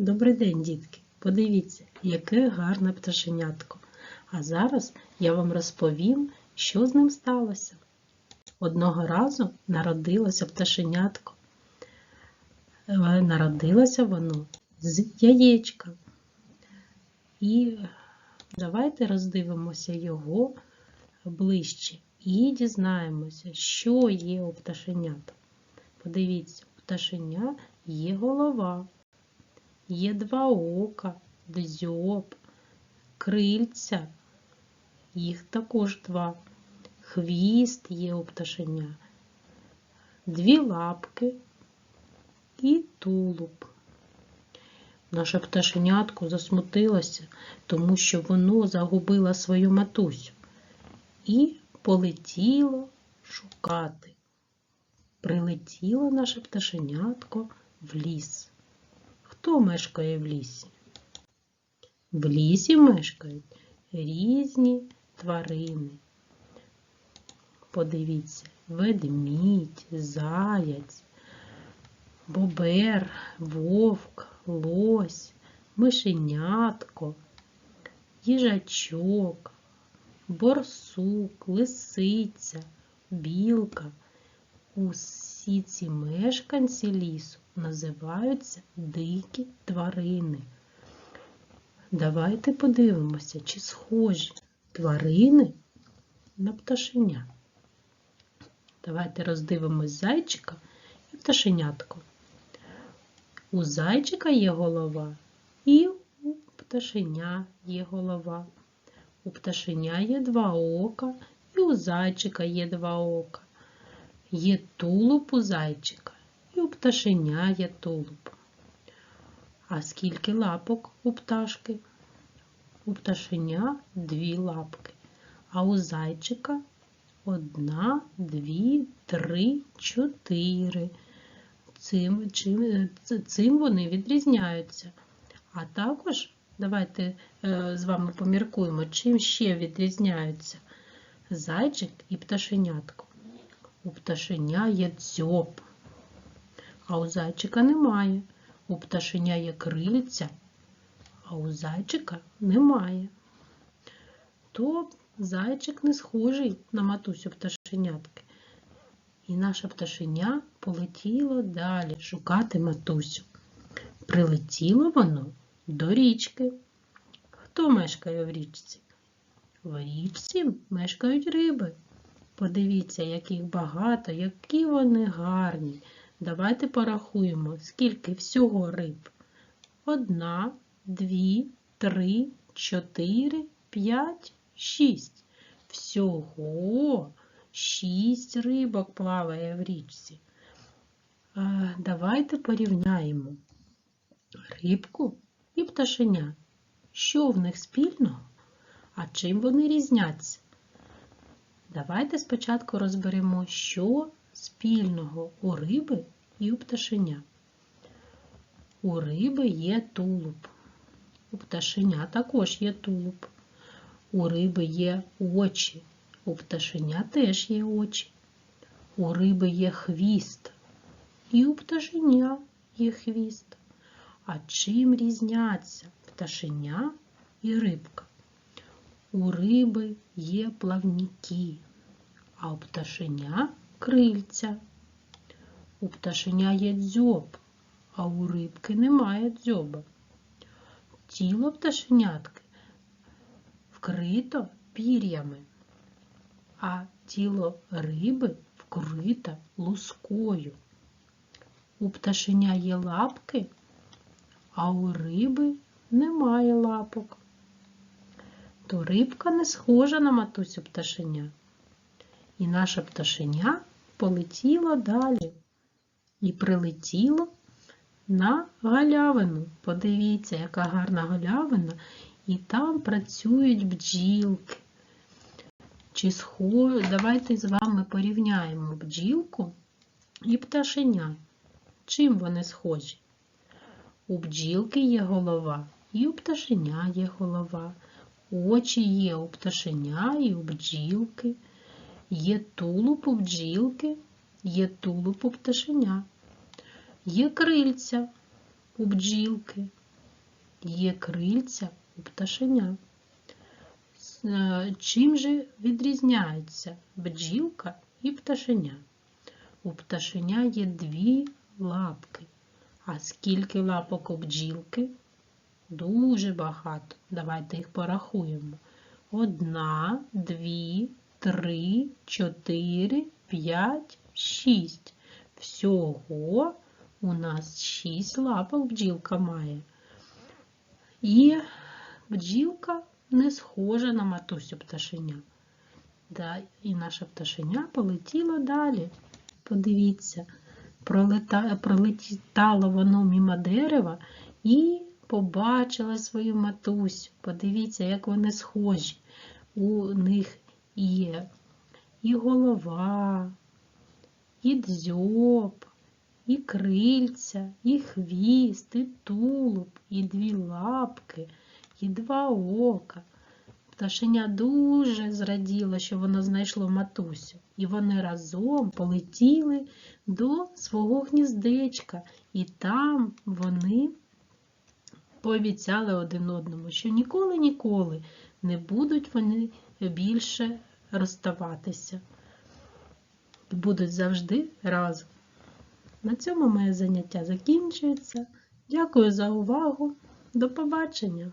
Добрий день, дітки! Подивіться, яке гарне пташенятко. А зараз я вам розповім, що з ним сталося. Одного разу народилося пташенятко. Е, Народилося воно з яєчка. І давайте роздивимося його ближче і дізнаємося, що є у пташенят. Подивіться, у пташеня є голова. Є два ока, дзьоб, крильця, їх також два. Хвіст є у пташеня, дві лапки і тулуб. Наша пташенятко засмутилося, тому що воно загубило свою матусю і полетіло шукати. Прилетіло наше пташенятко в ліс. Хто мешкає в лісі? В лісі мешкають різні тварини. Подивіться, ведмідь, заяць, бобер, вовк, лось, мишенятко, їжачок, борсук, лисиця, білка. Усі ці мешканці лісу називаються дикі тварини. Давайте подивимося, чи схожі тварини на пташеня. Давайте роздивимось зайчика і пташенятко. У зайчика є голова, і у пташеня є голова. У пташеня є два ока, і у зайчика є два ока. Є тулуб у зайчика, і у пташеня є тулуб. А скільки лапок у пташки? У пташеня дві лапки, а у зайчика одна, дві, три, чотири. Цим, чим, цим вони відрізняються. А також давайте е, з вами поміркуємо, чим ще відрізняються зайчик і пташенятко. У пташеня є дзьоб, а у зайчика немає. У пташеня є крильця, а у зайчика немає. То зайчик не схожий на матусю пташенятки. І наша пташеня полетіло далі шукати матусю. Прилетіло воно до річки. Хто мешкає в річці? В річці мешкають риби. Подивіться, яких багато, які вони гарні. Давайте порахуємо, скільки всього риб. Одна, дві, три, чотири, п'ять, шість. Всього шість рибок плаває в річці. Давайте порівняємо рибку і пташеня. Що в них спільного? А чим вони різняться? Давайте спочатку розберемо, що спільного у риби і у пташеня. У риби є тулуб. У пташеня також є тулуб. У риби є очі. У пташеня теж є очі. У риби є хвіст. І у пташеня є хвіст. А чим різняться пташеня і рибка? У риби є плавніки, а у пташеня крильця. У пташеня є дзьоб, а у рибки немає дзьоба. Тіло пташенятки вкрито пір'ями, а тіло риби вкрито лускою. У пташеня є лапки, а у риби немає лапок. То рибка не схожа на матусю пташеня. І наша пташеня полетіло далі і прилетіло на галявину. Подивіться, яка гарна галявина, і там працюють бджілки. Чи схо... Давайте з вами порівняємо бджілку і пташеня. Чим вони схожі? У бджілки є голова, і у пташеня є голова. Очі є у пташеня і у бджілки. Є тулуб у бджілки, є тулуб у пташеня. Є крильця у бджілки, є крильця у пташеня. Е, Чим же відрізняється бджілка і пташеня? У пташеня є дві лапки. А скільки лапок у бджілки? Дуже багато. Давайте їх порахуємо. Одна, дві, три, чотири, п'ять, шість. Всього у нас шість лапок бджілка має. І бджілка не схожа на матусю пташеня. Да, і наша пташеня полетіла далі. Подивіться, пролета, пролетало воно мимо дерева і побачила свою матусю. Подивіться, як вони схожі. У них є. І голова, і дзьоб, і крильця, і хвіст, і тулуб, і дві лапки, і два ока. Пташеня дуже зраділо, що воно знайшло матусю, і вони разом полетіли до свого гніздечка, і там вони пообіцяли один одному, що ніколи-ніколи не будуть вони більше розставатися. Будуть завжди разом. На цьому моє заняття закінчується. Дякую за увагу. До побачення!